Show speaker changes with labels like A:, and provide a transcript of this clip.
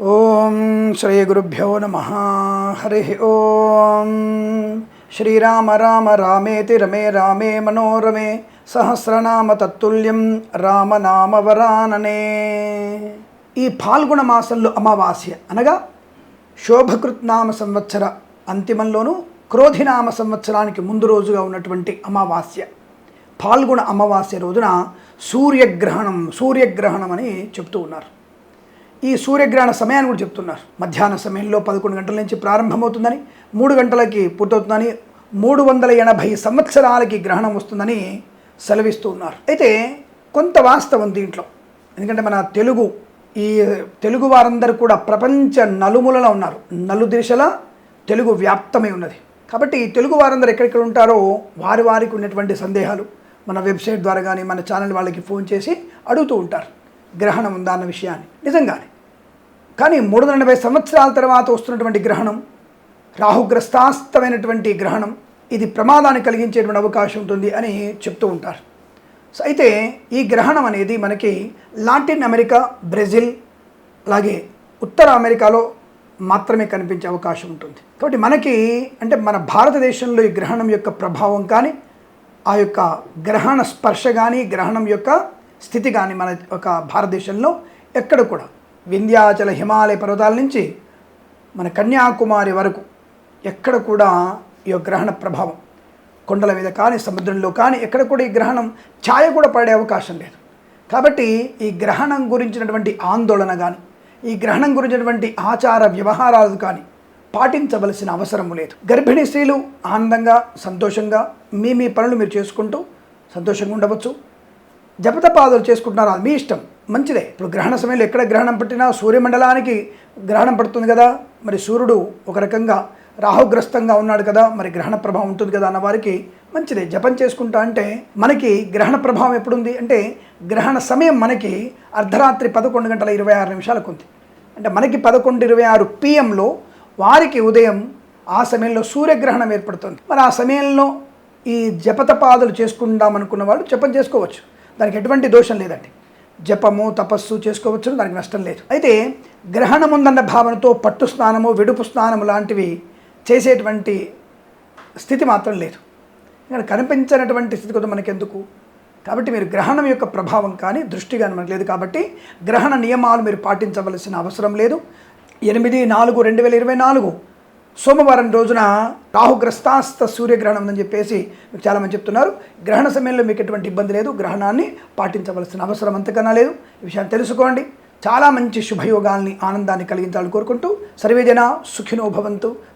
A: ఓం శ్రీ గురుభ్యో నమ. హరి ఓం. శ్రీరామ రామ రామేతి రమే రామే మనోరమే సహస్రనామ తత్తుల్యం రామనామ వరాననే. ఈ పాల్గొన మాసంలో అమావాస్య అనగా శోభకృత్నామ సంవత్సర అంతిమంలోనూ క్రోధినామ సంవత్సరానికి ముందు రోజుగా ఉన్నటువంటి అమావాస్య. పాల్గొన అమావాస్య రోజున సూర్యగ్రహణం సూర్యగ్రహణం అని చెప్తూ ఉన్నారు. ఈ సూర్యగ్రహణ సమయాన్ని కూడా చెప్తున్నారు. మధ్యాహ్న సమయంలో పదకొండు గంటల నుంచి ప్రారంభమవుతుందని మూడు గంటలకి పూర్తవుతుందని మూడు వందల ఎనభై సంవత్సరాలకి గ్రహణం వస్తుందని సెలవిస్తూ ఉన్నారు. అయితే కొంత వాస్తవం దీంట్లో. ఎందుకంటే మన తెలుగు ఈ తెలుగు వారందరూ కూడా ప్రపంచ నలుమూలలో ఉన్నారు. నలు దిశల తెలుగు వ్యాప్తమై ఉన్నది. కాబట్టి తెలుగు వారందరూ ఎక్కడెక్కడ ఉంటారో వారి వారికి ఉన్నటువంటి సందేహాలు మన వెబ్సైట్ ద్వారా కానీ మన ఛానల్ వాళ్ళకి ఫోన్ చేసి అడుగుతూ ఉంటారు. గ్రహణం ఉందా అన్న విషయాన్ని. నిజంగానే కానీ మూడు వందల ఎనభై సంవత్సరాల తర్వాత వస్తున్నటువంటి గ్రహణం రాహుగ్రస్తాస్తమైనటువంటి గ్రహణం ఇది ప్రమాదాన్ని కలిగించేటువంటి అవకాశం ఉంటుంది అని చెప్తూ ఉంటారు. సో అయితే ఈ గ్రహణం అనేది మనకి లాటిన్ అమెరికా బ్రెజిల్ అలాగే ఉత్తర అమెరికాలో మాత్రమే కనిపించే అవకాశం ఉంటుంది. కాబట్టి మనకి అంటే మన భారతదేశంలో ఈ గ్రహణం యొక్క ప్రభావం కానీ ఆ యొక్క గ్రహణ స్పర్శ కానీ గ్రహణం యొక్క స్థితి కానీ మన ఒక భారతదేశంలో ఎక్కడ కూడా వింధ్యాచల హిమాలయ పర్వతాల నుంచి మన కన్యాకుమారి వరకు ఎక్కడ కూడా ఈ గ్రహణ ప్రభావం కొండల మీద కానీ సముద్రంలో కానీ ఎక్కడ కూడా ఈ గ్రహణం ఛాయ కూడా పడే అవకాశం లేదు. కాబట్టి ఈ గ్రహణం గురించినటువంటి ఆందోళన కానీ ఈ గ్రహణం గురించినటువంటి ఆచార వ్యవహారాలు కానీ పాటించవలసిన అవసరం లేదు. గర్భిణీ స్త్రీలు ఆనందంగా సంతోషంగా మీ మీ పనులు మీరు చేసుకుంటూ సంతోషంగా ఉండవచ్చు. జపతపాదులు చేసుకుంటున్నారు? అది మీ ఇష్టం. మంచిదే. ఇప్పుడు గ్రహణ సమయంలో ఎక్కడ గ్రహణం పట్టినా సూర్యమండలానికి గ్రహణం పడుతుంది కదా మరి సూర్యుడు ఒక రకంగా రాహుగ్రస్తంగా ఉన్నాడు కదా మరి గ్రహణ ప్రభావం ఉంటుంది కదా అన్న వారికి మంచిదే. జపం చేసుకుంటా అంటే మనకి గ్రహణ ప్రభావం ఎప్పుడుంది అంటే గ్రహణ సమయం మనకి అర్ధరాత్రి పదకొండు గంటల ఇరవై ఆరు నిమిషాలకు ఉంది. అంటే మనకి పదకొండు ఇరవై ఆరు పిఎంలో వారికి ఉదయం ఆ సమయంలో సూర్యగ్రహణం ఏర్పడుతుంది. మరి ఆ సమయంలో ఈ జపతపాదులు చేసుకుందాం అనుకున్న వాళ్ళు జపం చేసుకోవచ్చు. దానికి ఎటువంటి దోషం లేదండి. జపము తపస్సు చేసుకోవచ్చు దానికి నష్టం లేదు. అయితే గ్రహణం ఉందన్న భావనతో పట్టు స్నానము విడుపు స్నానము లాంటివి చేసేటువంటి స్థితి మాత్రం లేదు. ఇక్కడ కనిపించినటువంటి స్థితి కూడా మనకెందుకు? కాబట్టి మీరు గ్రహణం యొక్క ప్రభావం కానీ దృష్టి కానీ మనకు లేదు కాబట్టి గ్రహణ నియమాలు మీరు పాటించవలసిన అవసరం లేదు. ఎనిమిది నాలుగు రెండు వేల ఇరవై నాలుగు సోమవారం రోజున రాహుగ్రస్తాస్త సూర్యగ్రహణం ఉందని చెప్పేసి మీకు చాలామంది చెప్తున్నారు. గ్రహణ సమయంలో మీకు ఎటువంటి ఇబ్బంది లేదు. గ్రహణాన్ని పాటించవలసిన అవసరం అంతకన్నా లేదు. ఈ విషయాన్ని తెలుసుకోండి. చాలా మంచి శుభయోగాల్ని ఆనందాన్ని కలిగించాలని కోరుకుంటూ సర్వేజన సుఖినో భవంతు.